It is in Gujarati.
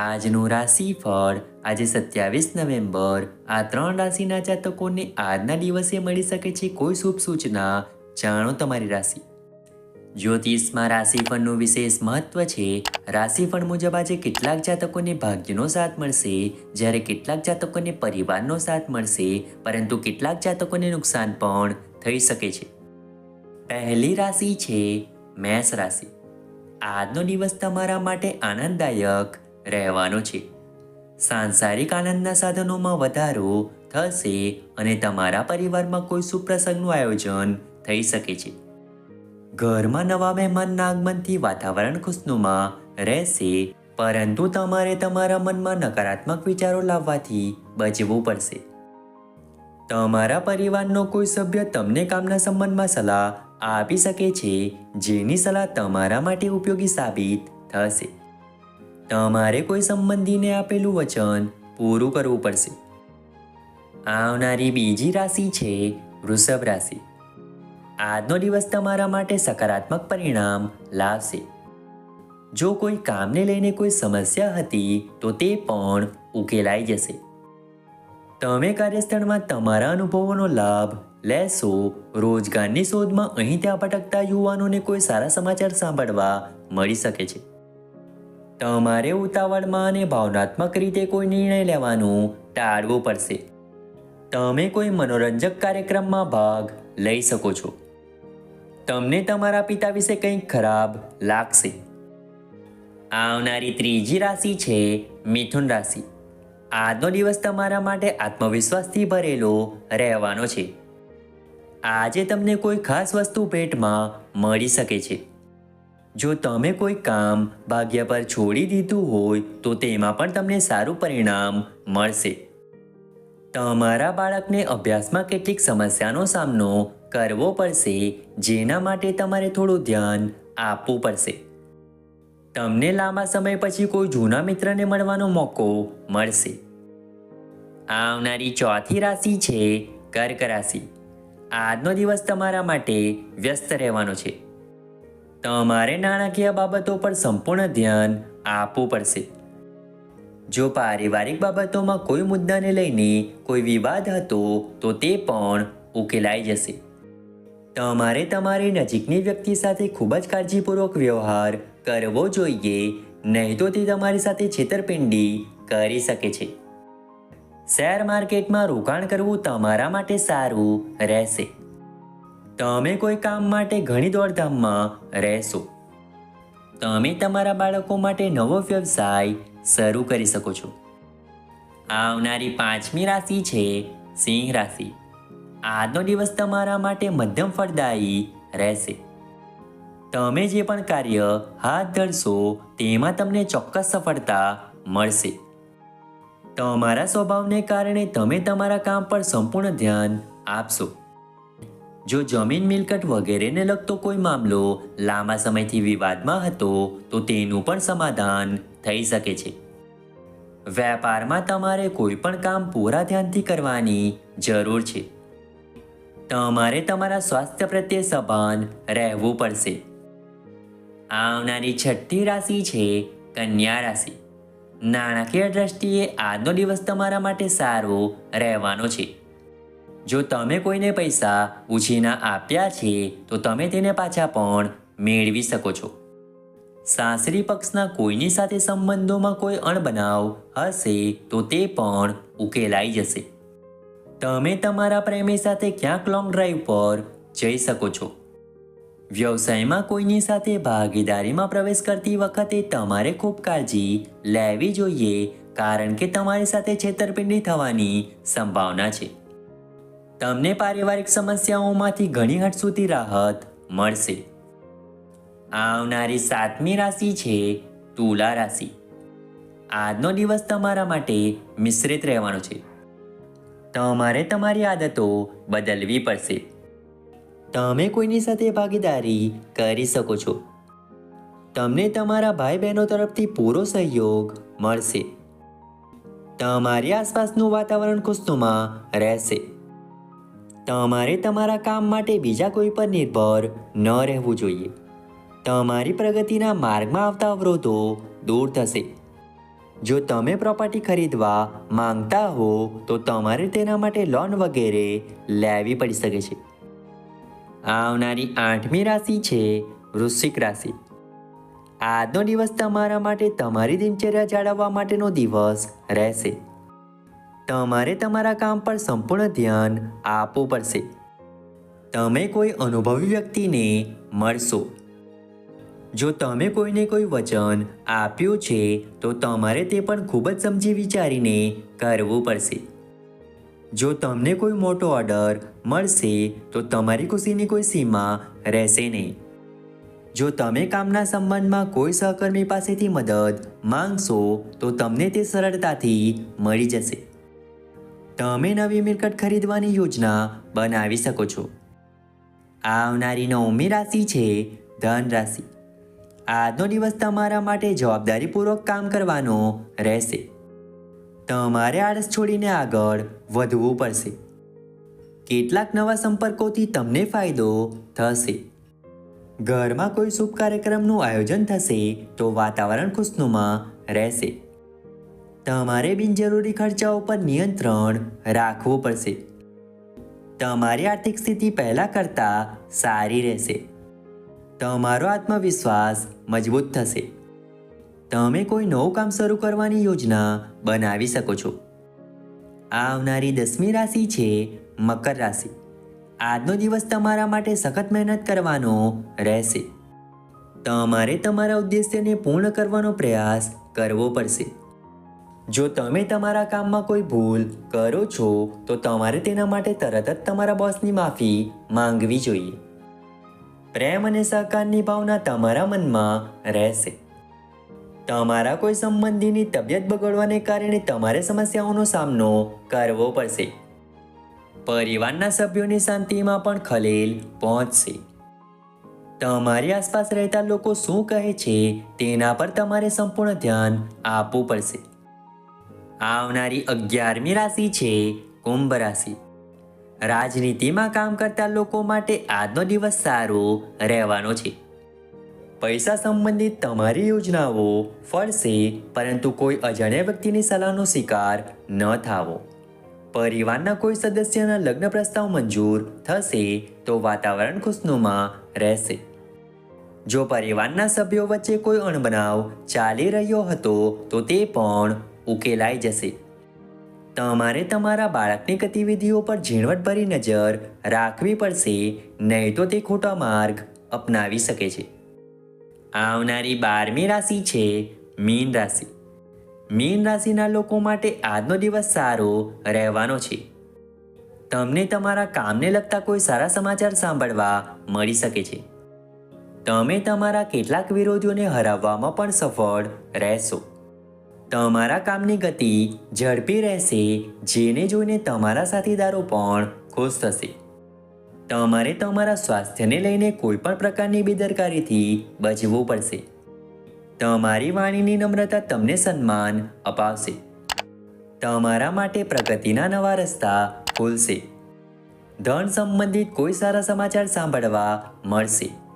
આજનું રાશિફળ. આજે સત્યાવીસ નવેમ્બર. આ ત્રણ રાશિના જાતકોને આજના દિવસે મળી શકે છે કોઈ શુભ સૂચના. જાણો તમારી રાશિ. જ્યોતિષમાં રાશિફળનું વિશેષ મહત્વ છે. રાશિફળ મુજબ આજે કેટલાક જાતકોને ભાગ્યનો સાથ મળશે. જ્યારે કેટલાક જાતકોને પરિવારનો સાથ મળશે. પરંતુ કેટલાક જાતકોને નુકસાન પણ થઈ શકે છે. પહેલી રાશિ છે મેષ રાશિ. આજનો દિવસ તમારા માટે આનંદદાયક રહેવાનો છે. સાંસારિક આનંદના સાધનોમાં વધારો થશે અને તમારા પરિવારમાં કોઈ સુપ્રસંગનું આયોજન થઈ શકે છે. ઘરમાં નવા મહેમાનના આગમનથી વાતાવરણ ખુશનુમા રહેશે, પરંતુ તમારે તમારા મનમાં નકારાત્મક વિચારો લાવવાથી બચવું પડશે. તમારા પરિવારનો કોઈ સભ્ય તમને કામના સંબંધમાં સલાહ આપી શકે છે, જેની સલાહ તમારા માટે ઉપયોગી સાબિત થશે. તમારે કોઈ સંબંધીને આપેલું વચન પૂરું કરવું પડશે. આવનારી બીજી રાશિ છે વૃષભ રાશિ. આજનો દિવસ તમારા માટે સકારાત્મક પરિણામ લાવશે. જો કોઈ કામને લઈને કોઈ સમસ્યા હતી, તો તે પણ ઉકેલાઈ જશે. તમે કાર્યસ્થળમાં તમારા અનુભવોનો લાભ લેશો. રોજગારની શોધમાં અહીં ત્યાં ભટકતા યુવાનોને કોઈ સારા સમાચાર સાંભળવા મળી શકે છે. તમારે ઉતાવળમાં અને ભાવનાત્મક રીતે કોઈ નિર્ણય લેવાનું ટાળવું પડશે. તમે કોઈ મનોરંજક કાર્યક્રમમાં ભાગ લઈ શકો છો. તમને તમારા પિતા વિશે કંઈક ખરાબ લાગશે. આવનારી ત્રીજી રાશિ છે મિથુન રાશિ. આજનો દિવસ તમારા માટે આત્મવિશ્વાસથી ભરેલો રહેવાનો છે. આજે તમને કોઈ ખાસ વસ્તુ ભેટમાં મળી શકે છે. જો તમે કોઈ કામ ભાગ્ય પર છોડી દીધું હોય, તો તેમાં પણ તમને સારું પરિણામ મળશે. તમારા બાળકને અભ્યાસમાં કેટલીક સમસ્યાનો સામનો કરવો પડશે, જેના માટે તમારે થોડું ધ્યાન આપવું પડશે. તમને લાંબા સમય પછી કોઈ જૂના મિત્રને મળવાનો મોકો મળશે. આવનારી ચોથી રાશિ છે કર્ક રાશિ. આજનો દિવસ તમારા માટે વ્યસ્ત રહેવાનો છે. તમારે નાણાકીય બાબતો પર સંપૂર્ણ ધ્યાન આપવું પડશે. જો પારિવારિક બાબતોમાં કોઈ મુદ્દાને લઈને કોઈ વિવાદ હતો, તો તે પણ ઉકેલાઈ જશે. તમારે તમારી નજીકની વ્યક્તિ સાથે ખૂબ જ કાળજીપૂર્વક વ્યવહાર કરવો જોઈએ, નહીં તો તે તમારી સાથે છેતરપિંડી કરી શકે છે. શેર માર્કેટમાં રોકાણ કરવું તમારા માટે સારું રહેશે. તમે કોઈ કામ માટે ઘણી દોડધામમાં રહેશો. તમે તમારા બાળકો માટે નવો વ્યવસાય શરૂ કરી શકો છો. આવનારી પાંચમી રાશિ છે સિંહ રાશિ. આજનો દિવસ તમારા માટે મધ્યમ ફળદાયી રહેશે. તમે જે પણ કાર્ય હાથ ધરશો તેમાં તમને ચોક્કસ સફળતા મળશે. તમારા સ્વભાવને કારણે તમે તમારા કામ પર સંપૂર્ણ ધ્યાન આપશો. જો જમીન મિલકત વગેરેને લગતો કોઈ મામલો લાંબા સમયથી વિવાદમાં હતો, તો તેનું પણ સમાધાન થઈ શકે છે. વેપારમાં તમારે કોઈ પણ કામ પૂરા ધ્યાનથી કરવાની જરૂર છે. તમારે તમારા સ્વાસ્થ્ય પ્રત્યે સભાન રહેવું પડશે. આવનારી છઠ્ઠી રાશિ છે કન્યા રાશિ. નાણાકીય દ્રષ્ટિએ આજનો દિવસ તમારા માટે સારો રહેવાનો છે. જો તમે કોઈને પૈસા ઉછીના આપ્યા છે, તો તમે તેને પાછા પણ મેળવી શકો છો. સાસરી પક્ષના કોઈની સાથે સંબંધોમાં કોઈ અણબનાવ હશે, તો તે પણ ઉકેલાઈ જશે. તમે તમારા પ્રેમી સાથે ક્યાંક લોંગ ડ્રાઈવ પર જઈ શકો છો. વ્યવસાયમાં કોઈની સાથે ભાગીદારીમાં પ્રવેશ કરતી વખતે તમારે ખૂબ કાળજી લેવી જોઈએ, કારણ કે તમારી સાથે છેતરપિંડી થવાની સંભાવના છે. તમને પારિવારિક સમસ્યાઓમાંથી ઘણી હદ સુધી રાહત મળશે. આવનારી સાતમી રાશિ છે તુલા રાશિ. આજનો દિવસ તમારા માટે મિશ્રિત રહેવાનો છે. તમારે તમારી આદતો બદલવી પડશે. તમે કોઈની સાથે ભાગીદારી કરી શકો છો. તમને તમારા ભાઈ બહેનો તરફથી પૂરો સહયોગ મળશે. તમારી આસપાસનું વાતાવરણ ખુશનુમા રહેશે. તમારે તમારા કામ માટે બીજા કોઈ પર નિર્ભર ન રહેવું જોઈએ. તમારી પ્રગતિના માર્ગમાં આવતા અવરોધો દૂર થશે. જો તમે પ્રોપર્ટી ખરીદવા માંગતા હો, તો તમારે તેના માટે લોન વગેરે લેવી પડી શકે છે. આવનારી આઠમી રાશિ છે વૃશ્ચિક રાશિ. આજનો દિવસ તમારા માટે તમારી દિનચર્યા જાળવવા માટેનો દિવસ રહેશે. તમારે તમારા કામ પર સંપૂર્ણ ધ્યાન આપવું પડશે. તમે કોઈ અનુભવી વ્યક્તિને મળશો. જો તમે કોઈને કોઈ વચન આપ્યું છે, તો તમારે તે પણ ખૂબ જ સમજી વિચારીને કરવું પડશે. જો તમને કોઈ મોટો ઓર્ડર મળશે, તો તમારી ખુશીની કોઈ સીમા રહેશે નહીં. જો તમે કામના સંબંધમાં કોઈ સહકર્મી પાસેથી મદદ માંગશો, તો તમને તે સરળતાથી મળી જશે. તમે નવી મિલકત ખરીદવાની યોજના બનાવી શકો છો. આવનારી નવમી રાશિ છે ધન રાશિ. આજનો દિવસ તમારા માટે જવાબદારીપૂર્વક કામ કરવાનો રહેશે. તમારે આળસ છોડીને આગળ વધવું પડશે. કેટલાક નવા સંપર્કોથી તમને ફાયદો થશે. ઘરમાં કોઈ શુભ કાર્યક્રમનું આયોજન થશે તો વાતાવરણ ખુશનુમા રહેશે. તમારે બિનજરૂરી ખર્ચાઓ પર નિયંત્રણ રાખવું પડશે. તમારી આર્થિક સ્થિતિ પહેલાં કરતાં સારી રહેશે. તમારો આત્મવિશ્વાસ મજબૂત થશે. તમે કોઈ નવું કામ શરૂ કરવાની યોજના બનાવી શકો છો. આવનારી દસમી રાશિ છે મકર રાશિ. આજનો દિવસ તમારા માટે સખત મહેનત કરવાનો રહેશે. તમારે તમારા ઉદ્દેશ્યને પૂર્ણ કરવાનો પ્રયાસ કરવો પડશે. જો તમે તમારા કામમાં કોઈ ભૂલ કરો છો, તો તમારે તેના માટે તરત જ તમારા બોસની માફી માંગવી જોઈએ. પ્રેમ અને સહકારની ભાવના તમારા મનમાં રહેશે. તમારા કોઈ સંબંધીની તબિયત બગડવાને કારણે તમારે સમસ્યાઓનો સામનો કરવો પડશે. પરિવારના સભ્યોની શાંતિમાં પણ ખલેલ પહોંચશે. તમારી આસપાસ રહેતા લોકો શું કહે છે, તેના પર તમારે સંપૂર્ણ ધ્યાન આપવું પડશે. આવનારી અગિયારમી રાશિ છે કુંભ રાશિ. રાજનીતિમાં કામ કરતા લોકો માટે આજનો દિવસ સારો રહેવાનો છે. પૈસા સંબંધિત તમારી યોજનાઓ ફળશે, પરંતુ કોઈ અજાણ્યા વ્યક્તિની સલાહનો શિકાર ન થાવો. પરિવારના કોઈ સદસ્યના લગ્ન પ્રસ્તાવ મંજૂર થશે, તો વાતાવરણ ખુશનુમા રહેશે. જો પરિવારના સભ્યો વચ્ચે કોઈ અણબનાવ ચાલી રહ્યો હતો, તો તે પણ ઉકેલાઈ જશે. તમારે તમારા બાળકની ગતિવિધિઓ પર ઝીણવટભરી નજર રાખવી પડશે, નહીં તો તે ખોટા માર્ગ અપનાવી શકે છે. આવનારી બારમી રાશિ છે મીન રાશિ. મીન રાશિના લોકો માટે આજનો દિવસ સારો રહેવાનો છે. તમને તમારા કામને લગતા કોઈ સારા સમાચાર સાંભળવા મળી શકે છે. તમે તમારા કેટલાક વિરોધીઓને હરાવવામાં પણ સફળ રહેશો. તમારા કામની ગતિ ઝડપી રહેશે, જેને જોઈને તમારા સાથીદારો પણ ખુશ થશે. તમારે તમારા સ્વાસ્થ્યને લઈને કોઈ પણ પ્રકારની બેદરકારીથી બચવું પડશે. તમારી વાણીની નમ્રતા તમને સન્માન અપાવશે. તમારા માટે પ્રગતિના નવા રસ્તા ખુલશે. ધન સંબંધિત કોઈ સારા સમાચાર સાંભળવા મળશે.